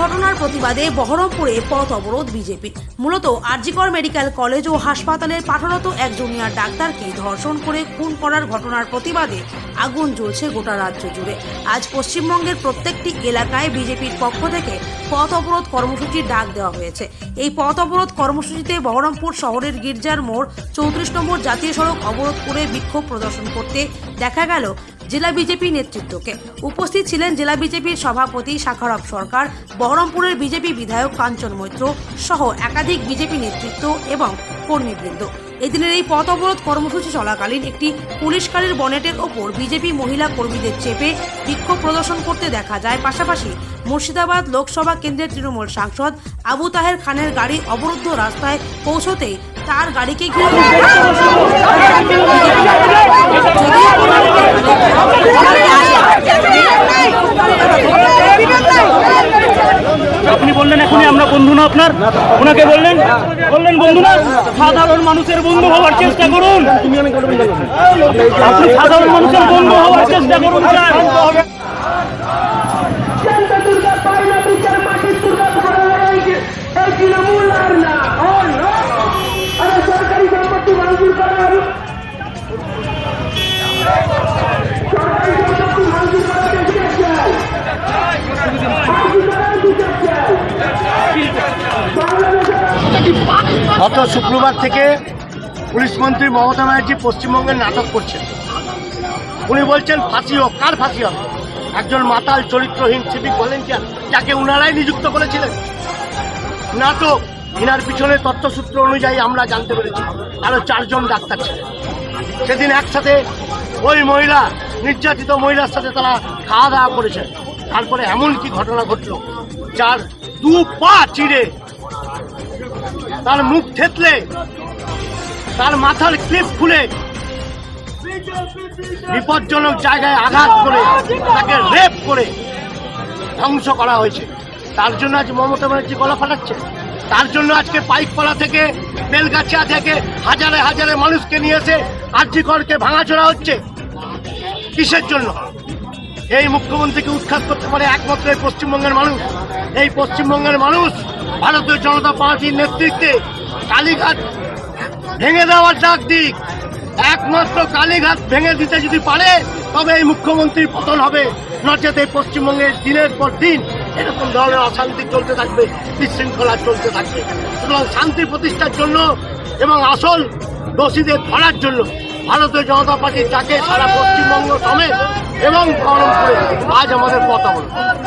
ঘটনার প্রতিবাদে বহরমপুরে পথ অবরোধ বিজেপি। মূলত আরজিকর মেডিকেল কলেজ ও হাসপাতালের পাঠারত এক জুনিয়র ডাক্তারকে ধর্ষণ করে খুন করার ঘটনার প্রতিবাদে আগুন জ্বলছে গোটা রাজ্য জুড়ে। আজ পশ্চিমবঙ্গের প্রত্যেকটি এলাকায় বিজেপির পক্ষ থেকে পথ অবরোধ কর্মসূচির ডাক দেওয়া হয়েছে। এই পথ অবরোধ কর্মসূচিতে বহরমপুর শহরের গির্জার মোড় চৌত্রিশ নম্বর জাতীয় সড়ক অবরোধ করে বিক্ষোভ প্রদর্শন করতে দেখা গেল জেলা বিজেপি নেতৃত্বকে। উপস্থিত ছিলেন জেলা বিজেপির সভাপতি শাখারব সরকার, বহরমপুরের বিজেপি বিধায়ক কাঞ্চন মৈত্র সহ একাধিক বিজেপি নেতৃত্ব এবং কর্মীবৃন্দ। এদিনের এই পথ অবরোধ কর্মসূচি চলাকালীন একটি পুলিশ গাড়ির বনেটের ওপর বিজেপি মহিলা কর্মীদের চেপে বিক্ষোভ প্রদর্শন করতে দেখা যায়। পাশাপাশি মুর্শিদাবাদ লোকসভা কেন্দ্রের তৃণমূল সাংসদ আবু তাহের খানের গাড়ি অবরুদ্ধ রাস্তায় পৌঁছতেই তার গাড়িকে ঘিরে আপনি বললেন এখনই আমরা বন্ধু না আপনার? ওনাকে বললেন বললেন বন্ধু না সাধারণ মানুষের বন্ধু হওয়ার চেষ্টা করুন। আপনি সাধারণ মানুষের বন্ধু হওয়ার চেষ্টা করুন গত শুক্রবার থেকে পুলিশ মন্ত্রী মমতা ব্যানার্জি পশ্চিমবঙ্গের নাটক করছেন। উনি বলছেন, ফাঁসি হোক, কার ফাঁসি হবে? একজন মাতাল, চরিত্রহীন সিভিক ভলেন্টিয়ার, যাকে উনারাই নিযুক্ত করেছিলেন। নাটক, ইনার পিছনে তথ্যসূত্র অনুযায়ী আমরা জানতে পেরেছি, আরও চারজন ডাক্তার ছিলেন। সেদিন একসাথে ওই মহিলা, নির্যাতিত মহিলার সাথে তারা খাওয়া দাওয়া করেছেন। তারপরে এমন কি ঘটনা ঘটলো, যার দু পা চিড়ে তার মুখ থেতলে, তার মাথার ক্লিপ খুলে, বিপজ্জনক জায়গায় আঘাত করে, তাকে রেপ করে ধ্বংস করা হয়েছে। তার জন্য আজ মমতা ব্যানার্জি গলা ফাটাচ্ছে। তার জন্য আজকে পাইকপাড়া থেকে, বেলগাছিয়া থেকে হাজারে হাজারে মানুষকে নিয়ে এসে আর্যিকরকে ভাঙাচোরা হচ্ছে। কিসের জন্য? এই মুখ্যমন্ত্রীকে উৎখাত করতে পারে একমাত্র এই পশ্চিমবঙ্গের মানুষ। এই পশ্চিমবঙ্গের মানুষ ভারতীয় জনতা পার্টির নেতৃত্বে কালীঘাট ভেঙে দেওয়ার ডাক দিক। একমাত্র কালীঘাট ভেঙে দিতে যদি পারে, তবে এই মুখ্যমন্ত্রীর পতন হবে। নচেত এই পশ্চিমবঙ্গের দিনের পর দিন এরকম ধরনের অশান্তি চলতে থাকবে, বিশৃঙ্খলা চলতে থাকবে। সুতরাং শান্তি প্রতিষ্ঠার জন্য এবং আসল দোষীদের ধরার জন্য ভারতীয় জনতা পার্টি ডাকে সারা পশ্চিমবঙ্গ সমেত এবং আজ আমাদের পথ অবলম্বন